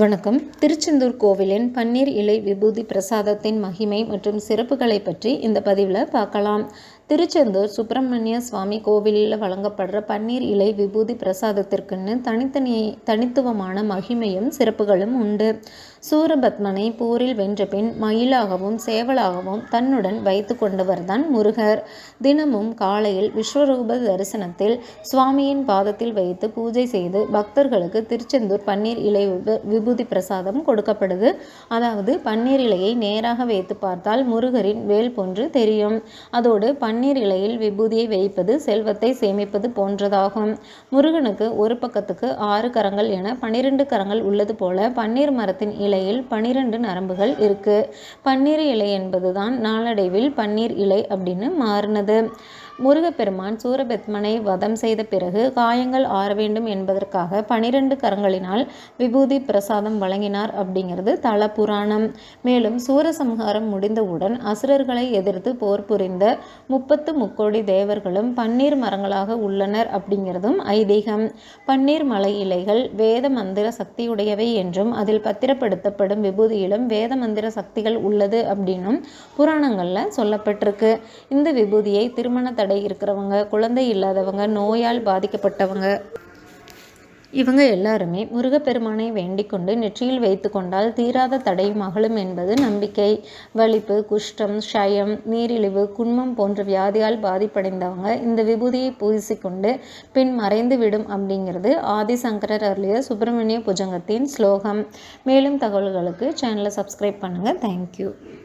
வணக்கம். திருச்செந்தூர் கோவிலின் பன்னீர் இலை விபூதி பிரசாதத்தின் மகிமை மற்றும் சிறப்புகளை பற்றி இந்த பதிவில் பார்க்கலாம். திருச்செந்தூர் சுப்பிரமணிய சுவாமி கோவிலில் வழங்கப்படுற பன்னீர் இலை விபூதி பிரசாதத்திற்குன்னு தனித்தனி தனித்துவமான மகிமையும் சிறப்புகளும் உண்டு. சூரபத்மனை போரில் வென்ற பின் மயிலாகவும் சேவலாகவும் தன்னுடன் வைத்து கொண்டவர்தான் முருகர். தினமும் காலையில் விஸ்வரூப தரிசனத்தில் சுவாமியின் பாதத்தில் வைத்து பூஜை செய்து பக்தர்களுக்கு திருச்செந்தூர் பன்னீர் இலை விபூதி பிரசாதம் கொடுக்கப்படுது. அதாவது பன்னீர் இலையை நேராக வைத்து பார்த்தால் முருகரின் வேல் போன்று தெரியும். அதோடு பன்னீர் இலையில் விபூதியை வைப்பது செல்வத்தை சேமிப்பது போன்றதாகும். முருகனுக்கு ஒரு பக்கத்துக்கு ஆறு கரங்கள் என பன்னிரண்டு கரங்கள் உள்ளது போல பன்னீர் மரத்தின் இலையில் பன்னிரண்டு நரம்புகள் இருக்கு. பன்னீர் இலை என்பதுதான் நாளடைவில் பன்னீர் இலை அப்படின்னு மாறினது. முருகப்பெருமான் சூரபெத்மனை வதம் செய்த பிறகு காயங்கள் ஆற வேண்டும் என்பதற்காக பனிரெண்டு கரங்களினால் விபூதி பிரசாதம் வழங்கினார் அப்படிங்கிறது தல புராணம். மேலும் சூரசம்ஹாரம் முடிந்தவுடன் அசுரர்களை எதிர்த்து போர் புரிந்த முப்பத்து முக்கோடி தேவர்களும் பன்னீர் மரங்களாக உள்ளனர் அப்படிங்கிறதும் ஐதீகம். பன்னீர் மலை இலைகள் வேத மந்திர சக்தியுடையவை என்றும் அதில் பத்திரப்படுத்தப்படும் விபூதியிலும் வேத மந்திர சக்திகள் உள்ளது அப்படின்னும் புராணங்களில் சொல்லப்பட்டிருக்கு. இந்த விபூதியை திருமண தடை இருக்கிறவங்க குழந்தை இல்லாதவங்க நோயால் பாதிக்கப்பட்டவங்க. இவங்க எல்லாருமே முருகப்பெருமானை வேண்டிக் கொண்டு நெற்றியில் வைத்து கொண்டால் தீராத தடையும் அகலும் என்பது நம்பிக்கை. வலிப்பு குஷ்டம் ஷயம் நீரிழிவு குன்மம் போன்ற வியாதியால் பாதிப்படைந்தவங்க இந்த விபூதியை பூசிக்கொண்டு பின் மறைந்து விடும் அப்படிங்கிறது ஆதிசங்கரர் அருளிய சுப்பிரமணிய புஜங்கத்தின் ஸ்லோகம். மேலும் தகவல்களுக்கு சேனலை சப்ஸ்கிரைப் பண்ணுங்கள் தேங்க்யூ